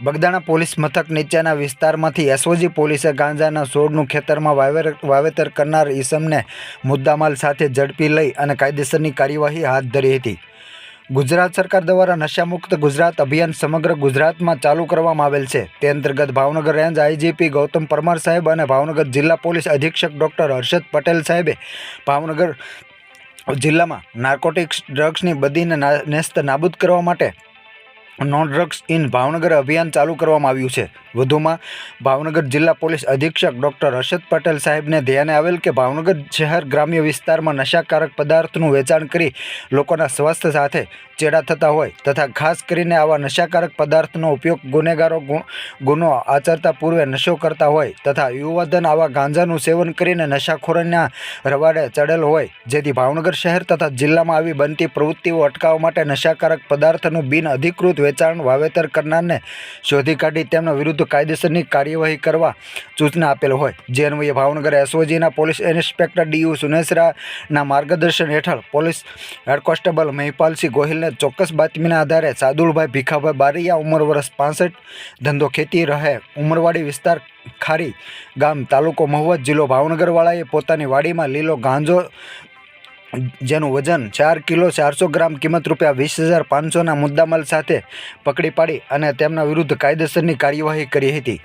Bagdana police મથક નીચેના વિસ્તારમાંથી એસઓજી પોલીસે ગાંજાના છોડનું ખેતરમાં વાવેર, વાવેતર કરનાર ઈસમને મુદ્દામાલ સાથે ઝડપી લઈ અને કાયદેસરની કાર્યવાહી હાથ ધરી હતી. ગુજરાત સરકાર દ્વારા નશામુક્ત ગુજરાત અભિયાન સમગ્ર ગુજરાતમાં ચાલુ કરવામાં આવેલ છે. તે અંતર્ગત ભાવનગર રેન્જ આઈજીપી ગૌતમ પરમાર સાહેબ અને ભાવનગર જિલ્લા પોલીસ અધિક્ષક ડૉક્ટર હર્ષદ પટેલ સાહેબે ભાવનગર જિલ્લામાં નાર્કોટિક્સ ડ્રગ્સની બદીને નેસ્ત નાબૂદ કરવા માટે નો ડ્રગ્સ ઇન ભાવનગર અભિયાન ચાલુ કરવામાં આવ્યું છે. વધુમાં, ભાવનગર જિલ્લા પોલીસ અધિક્ષક ડૉક્ટર હર્ષદ પટેલ સાહેબને ધ્યાને આવેલ કે ભાવનગર શહેર ગ્રામ્ય વિસ્તારમાં નશાકારક પદાર્થનું વેચાણ કરી લોકોના સ્વાસ્થ્ય સાથે ચેડા થતા હોય તથા ખાસ કરીને આવા નશાકારક પદાર્થનો ઉપયોગ ગુનેગારો ગુનો આચરતા પૂર્વે નશો કરતા હોય તથા યુવાધન આવા ગાંજાનું સેવન કરીને નશાખોરના રવાડે ચડેલ હોય, જેથી ભાવનગર શહેર તથા જિલ્લામાં આવી બનતી પ્રવૃત્તિઓ અટકાવવા માટે નશાકારક પદાર્થનું બિન અધિકૃત વેચાણ, વાવેતર કરનારને શોધી કાઢી તેમના વિરુદ્ધ કાયદેસરની કાર્યવાહી કરવા સૂચના આપેલ હોય. જે અન્વયે ભાવનગર એસઓજીના પોલીસ ઇન્સ્પેક્ટર ડીયુ સુનેસરાના માર્ગદર્શન હેઠળ પોલીસ હેડ કોન્સ્ટેબલ મહિપાલસિંહ ગોહિલને ચોક્કસ બાતમીના આધારે સાદુલભાઈ ભીખાભાઈ બારૈયા, ઉંમર વર્ષ પાસઠ, ધંધો ખેતી રહે, ઉમરવાડી વિસ્તાર ખારી ગામ, તાલુકો મહુવત જિલ્લો ભાવનગરવાળાએ પોતાની વાડીમાં લીલો ગાંજો જેનું વજન ચાર કિલો ચારસો ગ્રામ કિંમત રૂપિયા વીસ હજાર પાંચસોના મુદ્દામાલ સાથે પકડી પાડી અને તેમના વિરુદ્ધ કાયદેસરની કાર્યવાહી કરી હતી.